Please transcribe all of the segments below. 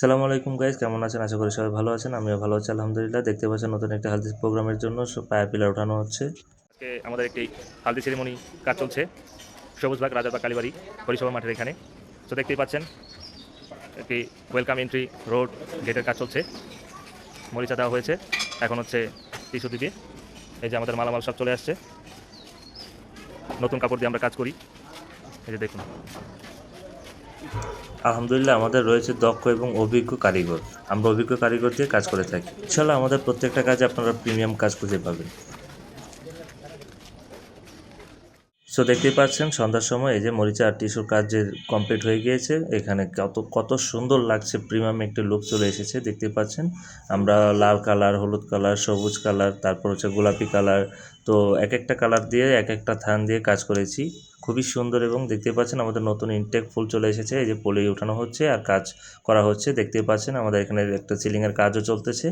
সালামু আলাইকুম গাইজ কেমন আছেন? আশা করি সবাই ভালো আছেন, আমিও ভালো আছি, আলহামদুলিল্লাহ। দেখতে পাচ্ছেন নতুন একটা হেলথ প্রোগ্রামের জন্য পায়ের পিলার ওঠানো হচ্ছে। আজকে আমাদের একটি হালদি সেরিমনি কাজ চলছে সবুজবাগ রাজাবাগ, কালীবাড়ি পরিষেবা মাঠের এখানে। তো দেখতেই পাচ্ছেন, একটি ওয়েলকাম এন্ট্রি রোড গেটের কাজ চলছে। মরিচা দেওয়া হয়েছে, এখন হচ্ছে টিস্যু দিবে। এই যে আমাদের মালামাল সব চলে আসছে। নতুন কাপড় দিয়ে আমরা কাজ করি। এই যে দেখুন। আলহামদুলিল্লাহ, আমাদের রয়েছে দক্ষ এবং অভিজ্ঞ কারিগর। আমরা অভিজ্ঞ কারিগর দিয়ে কাজ করে থাকি। ইনশাল্লাহ আমাদের প্রত্যেকটা কাজে আপনারা প্রিমিয়াম কাজ খুঁজে পাবেন। সো দেখতেই পাচ্ছেন, সন্ধ্যার সময় এই যে মরিচা আর টিস্যুর কাজ যে কমপ্লিট হয়ে গিয়েছে, এখানে কত কত সুন্দর লাগছে প্রিমিয়াম একটি লুক চলে এসেছে দেখতে পাচ্ছেন। আমরা লাল কালার হলুদ কালার সবুজ কালার তারপর হচ্ছে গোলাপি কালার তো এক একটা কালার দিয়ে, এক একটা থান দিয়ে কাজ করেছি। খুবই সুন্দর এবং দেখতে পাচ্ছেন আমাদের নতুন ইনটেক ফুল চলে এসেছে। এই যে পলি ওঠানো হচ্ছে আর কাজ করা হচ্ছে। দেখতে পাচ্ছেন আমাদের এখানে একটা সিলিংয়ের কাজও চলতেছে।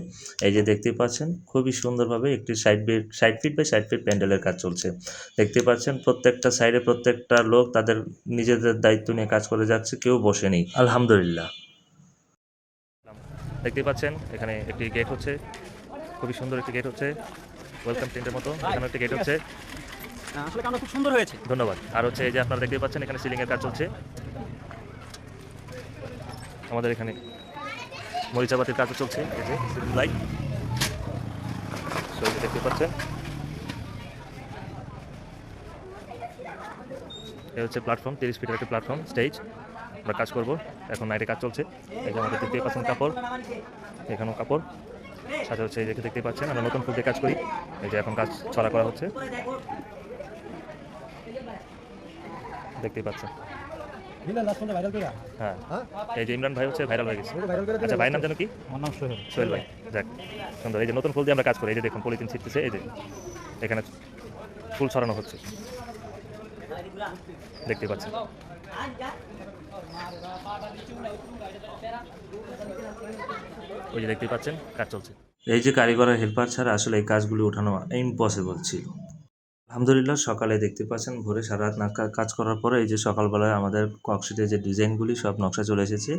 এই যে দেখতে পাচ্ছেন খুবই সুন্দরভাবে একটি side bed side feet by side feet প্যান্ডেলের কাজ চলছে। দেখতে পাচ্ছেন প্রত্যেকটা সাইডে প্রত্যেকটা লোক তাদের নিজেদের দায়িত্ব নিয়ে কাজ করে যাচ্ছে, কেউ বসে নেই। আলহামদুলিল্লাহ। দেখতে পাচ্ছেন এখানে একটি গেট হচ্ছে। খুবই সুন্দর একটি গেট হচ্ছে। ওয়েলকাম টেন্টের মতো। এখানে একটি গেট হচ্ছে। আসলে কামটা খুব সুন্দর হয়েছে। ধন্যবাদ। আর হচ্ছে এই যে আপনারা দেখতে পাচ্ছেন, এখানে সিলিংয়ের কাজ চলছে। আমাদের এখানে মরিচাবাতির কাজ চলছে, এই যে সিলিং লাইট দেখতে পাচ্ছেন। এই হচ্ছে প্ল্যাটফর্ম তিরিশ ফিটের একটি প্ল্যাটফর্ম স্টেজ আমরা কাজ করব, এখন নাইটে কাজ চলছে। এই যে আমাদের দেখতেই পাচ্ছেন কাপড়। এখানেও কাপড়। সাথে হচ্ছে এই যে দেখতেই পাচ্ছেন, আমরা নতুন ফুল দিয়ে কাজ করি। এই যে এখন কাজ ছড়া করা হচ্ছে। দেখতেই পাচ্ছেন। হ্যাঁ। এই যে ইমরান ভাই হচ্ছে ভাইরাল হয়ে গেছে। আচ্ছা ভাইয়ের নাম জানো কি? আমার নাম সোহেল। সোহেল ভাই। যাক সুন্দর। এই যে নতুন ফুল দিয়ে আমরা কাজ করি। এই যে দেখুন পলিথিন ছিটতেছে। এই যে এখানে ফুল ছড়ানো হচ্ছে। দেখতে পাচ্ছেন। ওই যে দেখতেই পাচ্ছেন কাজ চলছে। এই যে কারিগরের হেল্পার ছাড়া আসলে এই কাজগুলি ওঠানো ইম্পসিবল ছিল। আলহামদুলিল্লাহ, সকালে দেখতে পাচ্ছেন ভোরে সারা রাত না কাজ করার পরে এই যে সকালবেলায় আমাদের ককশিটের যে ডিজাইনগুলি সব নকশা চলে এসেছে।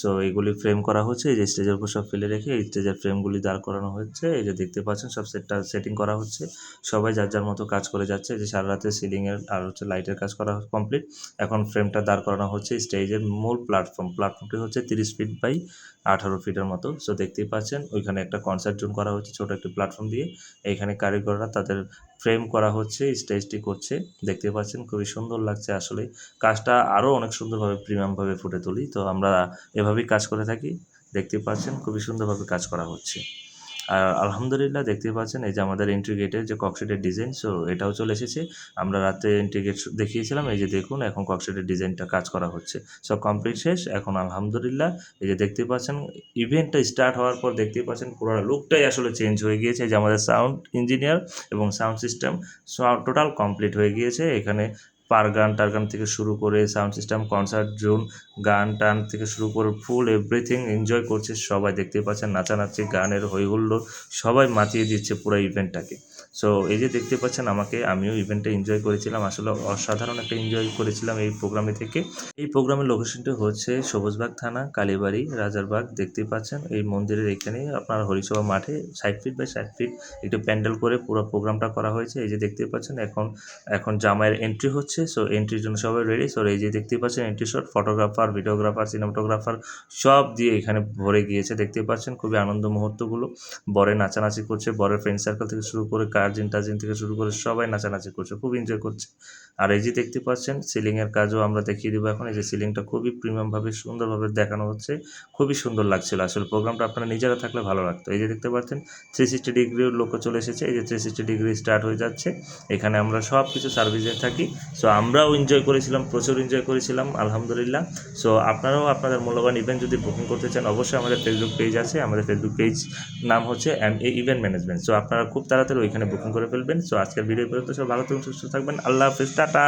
সো এইগুলি ফ্রেম করা হচ্ছে, এই যে স্টেজের উপর সব ফেলে রেখে এই স্টেজের ফ্রেমগুলি দাঁড় করানো হচ্ছে। এই যে দেখতে পাচ্ছেন সব সেটটা সেটিং করা হচ্ছে। সবাই যার যার মতো কাজ করে যাচ্ছে। এই যে সারা রাতে সিলিংয়ের আর হচ্ছে লাইটের কাজ করা কমপ্লিট এখন ফ্রেমটা দাঁড় করানো হচ্ছে স্টেজের মূল প্ল্যাটফর্ম প্ল্যাটফর্মটি হচ্ছে তিরিশ ফিট বাই আঠারো ফিটের মতো। সো দেখতেই পাচ্ছেন, ওইখানে একটা কনসার্ট জোন করা হচ্ছে ছোট একটি প্ল্যাটফর্ম দিয়ে। এইখানে কারিগররা তাদের ফ্রেম করা হচ্ছে, স্টেজটি করছে। দেখতে পাচ্ছেন, খুবই সুন্দর লাগছে আসলে। কাজটা আরও অনেক সুন্দরভাবে, প্রিমিয়ামভাবে ফুটে তুলি। তো আমরা এভাবেই কাজ করে থাকি। দেখতে পাচ্ছেন, খুবই সুন্দরভাবে কাজ করা হচ্ছে। আর আলহামদুলিল্লাহ দেখতে পাচ্ছেন, এই যে আমাদের এন্ট্রি গেটের যে ককশিটের ডিজাইন সো এটাও চলে এসেছে। আমরা রাতে এন্ট্রি গেট দেখিয়েছিলাম, এই যে দেখুন, এখন ককশিটের ডিজাইনটা কাজ করা হচ্ছে। সো কমপ্লিট শেষ, এখন আলহামদুলিল্লাহ, এই যে দেখতে পাচ্ছেন ইভেন্টটা স্টার্ট হওয়ার পর দেখতে পাচ্ছেন, পুরো লুকটাই আসলে চেঞ্জ হয়ে গিয়েছে। এই যে আমাদের সাউন্ড ইঞ্জিনিয়ার এবং সাউন্ড সিস্টেম টোটাল কমপ্লিট হয়ে গিয়েছে। এখানে পার গান টার গান থেকে শুরু করে সাউন্ড সিস্টেম, কনসার্ট জোন গান টান থেকে শুরু করে ফুল এভরিথিং এনজয় করছে সবাই। দেখতে পাচ্ছেন নাচানাচি, গানের হইহুল্লোড় সবাই মাতিয়ে দিচ্ছে পুরো ইভেন্টটাকে। সো এই যে দেখতে পাচ্ছেন আমাকে, আমিও ইভেন্টটা এনজয় করেছিলাম। আসলে অসাধারণ একটা এনজয় করেছিলাম এই প্রোগ্রামে থেকে। এই প্রোগ্রামের লোকেশনটি হচ্ছে সবুজবাগ থানা, কালীবাড়ি, রাজারবাগ। দেখতে পাচ্ছেন, এই মন্দিরের এখানে আপনার হরিসভা মাঠে ষাট ফিট বাই ষাট ফিট একটু প্যান্ডেল করে পুরো প্রোগ্রামটা করা হয়েছে। এই যে দেখতে পাচ্ছেন, এখন এখন জামাইয়ের এন্ট্রি হচ্ছে। সো এন্ট্রির জন্য সবাই রেডি সো এই যে দেখতে পাচ্ছেন entry shot photographer videographer cinematographer সব দিয়ে এখানে ভরে গিয়েছে। দেখতে পাচ্ছেন, খুবই আনন্দ মুহূর্তগুলো। বরে নাচানাচি করছে, বরের ফ্রেন্ড সার্কেল থেকে শুরু করে কার্জিন টার্জিন থেকে শুরু করে সবাই নাচানাচি করছে, খুব এনজয় করছে। আর এই যে দেখতে পাচ্ছেন সিলিংয়ের কাজও আমরা দেখিয়ে দেবো এখন। এই যে সিলিংটা খুবই প্রিমিয়ামভাবে সুন্দরভাবে দেখানো হচ্ছে। খুবই সুন্দর লাগছিল আসলে। প্রোগ্রামটা আপনারা নিজেরা থাকলে ভালো লাগতো। এই যে দেখতে পাচ্ছেন থ্রি সিক্সটি ডিগ্রির লোকও চলে এসেছে। এই যে থ্রি সিক্সটি ডিগ্রি স্টার্ট হয়ে যাচ্ছে। এখানে আমরা সব কিছু সার্ভিসে থাকি। সো আমরাও এনজয় করেছিলাম, প্রচুর এনজয় করেছিলাম, আলহামদুলিল্লাহ। সো আপনারাও আপনাদের মূল্যবান ইভেন্ট যদি বুকিং করতে চান, অবশ্যই আমাদের ফেসবুক পেজ আছে। আমাদের ফেসবুক পেজ নাম হচ্ছে M A event management so আপনারা খুব তাড়াতাড়ি ওইখানে বুকিং করে ফেলবেন। সো আজকের ভিডিও পর্যন্ত। সব ভালো থাকবেন সুস্থ থাকবেন। আল্লাহ হাফিজ। টাটা।